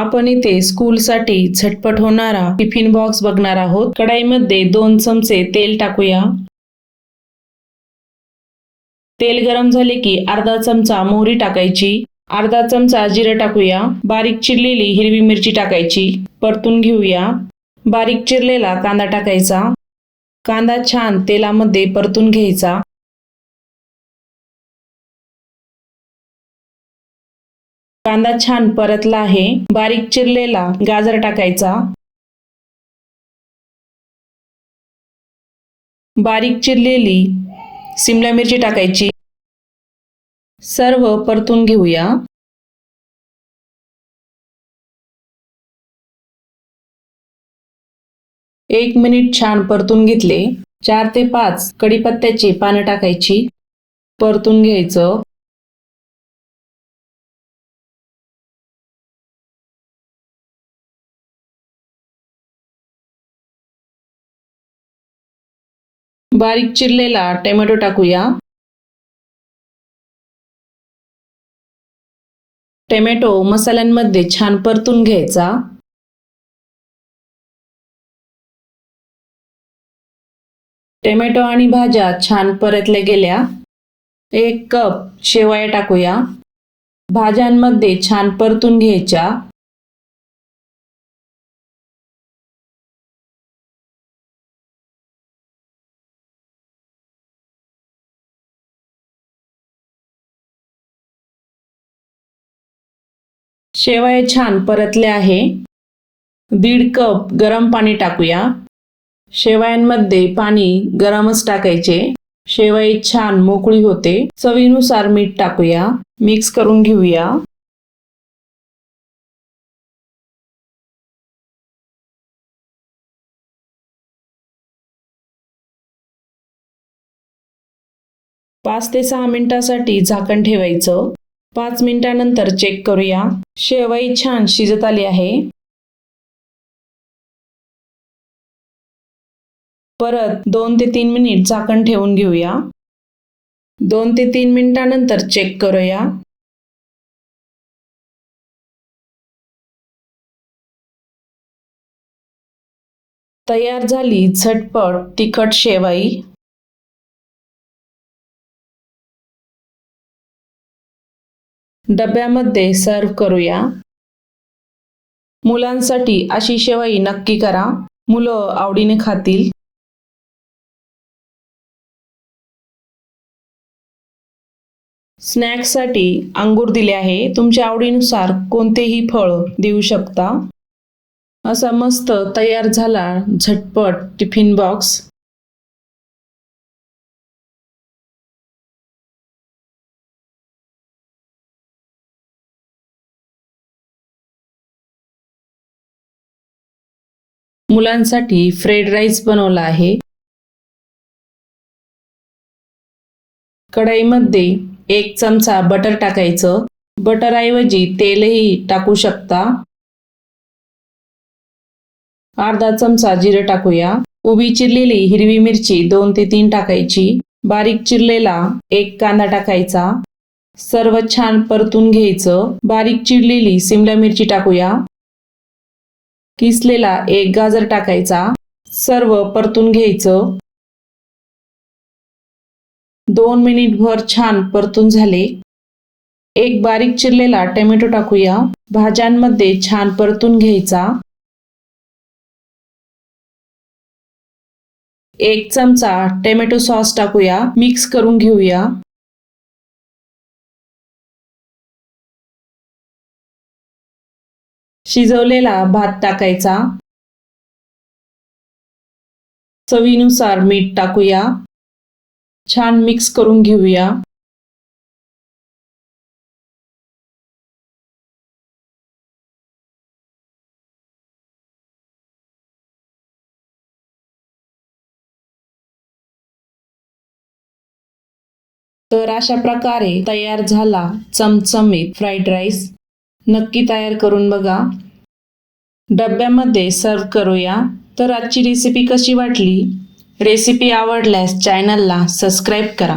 आपण इथे स्कूलसाठी झटपट होणारा टिफिन बॉक्स बघणार आहोत. कढाईमध्ये दोन चमचे तेल टाकूया. तेल गरम झाले की अर्धा चमचा मोहरी टाकायची. अर्धा चमचा जिरं टाकूया. बारीक चिरलेली हिरवी मिरची टाकायची. परतून घेऊया. बारीक चिरलेला कांदा टाकायचा. कांदा छान तेलामध्ये परतून घ्यायचा. कांदा छान परतला आहे. बारीक चिरलेला गाजर टाकायचा. बारीक चिरलेली सिमला मिरची टाकायची. सर्व परतून घेऊया. एक मिनिट छान परतून घेतले. चार ते पाच कडीपत्त्याची पानं टाकायची. परतून घ्यायचं. बारीक चिरलेला टोमॅटो टाकूया. टोमॅटो मसाल्यांमध्ये छान परतून घ्यायचा. टोमॅटो आणि भाज्या छान परतल्या गेल्या. एक कप शेवया टाकूया. भाज्यांमध्ये छान परतून घ्यायच्या. शेवया छान परतले आहे. दीड कप गरम पाणी टाकूया. शेवयांमध्ये पाणी गरमच टाकायचे. शेवई छान मोकळी होते. चवीनुसार मीठ टाकूया. मिक्स करून घेऊया. पाच ते सहा मिनिटासाठी झाकण ठेवायचं. पाच मिनिटानंतर चेक करूया. शेवई छान शिजत आली आहे. परत दोन ते तीन मिनिट झाकण ठेवून घेऊया. दोन ते तीन मिनिटानंतर चेक करूया. तयार झाली झटपट तिखट शेवाई. डब्यामध्ये सर्व करूया. मुलांसाठी अशी शेवई नक्की करा. मुलं आवडीने खातील. स्नॅक्ससाठी अंगूर दिले आहे. तुमच्या आवडीनुसार कोणतेही फळ देऊ शकता. असा मस्त तयार झाला झटपट टिफिन बॉक्स. मुलांसाठी फ्रेड राईस बनवला आहे. कढईमध्ये एक चमचा बटर टाकायचं. बटरऐवजी तेलही टाकू शकता. अर्धा चमचा जिरं टाकूया. उभी चिरलेली हिरवी मिरची दोन ते तीन टाकायची. बारीक चिरलेला एक कांदा टाकायचा. सर्व छान परतून घ्यायचं. बारीक चिरलेली सिमला मिरची टाकूया. किसलेला एक गाजर टाकायचा. सर्व परतून घ्यायचं. दोन मिनिट भर छान परतून झाले. एक बारीक चिरलेला टोमॅटो टाकूया. भाज्यांमध्ये छान परतून घ्यायचा. एक चमचा टोमॅटो सॉस टाकूया. मिक्स करून घेऊया. शिजवलेला भात टाकायचा. चवीनुसार मीठ टाकूया. छान मिक्स करून घेऊया. तर अशा प्रकारे तयार झाला चमचमीत फ्राईड राईस नक्की तयार करून बघा. डब्यामध्ये सर्व करूया. तर आजची रेसिपी कशी वाटली? रेसिपी आवडल्यास चॅनलला सबस्क्राईब करा.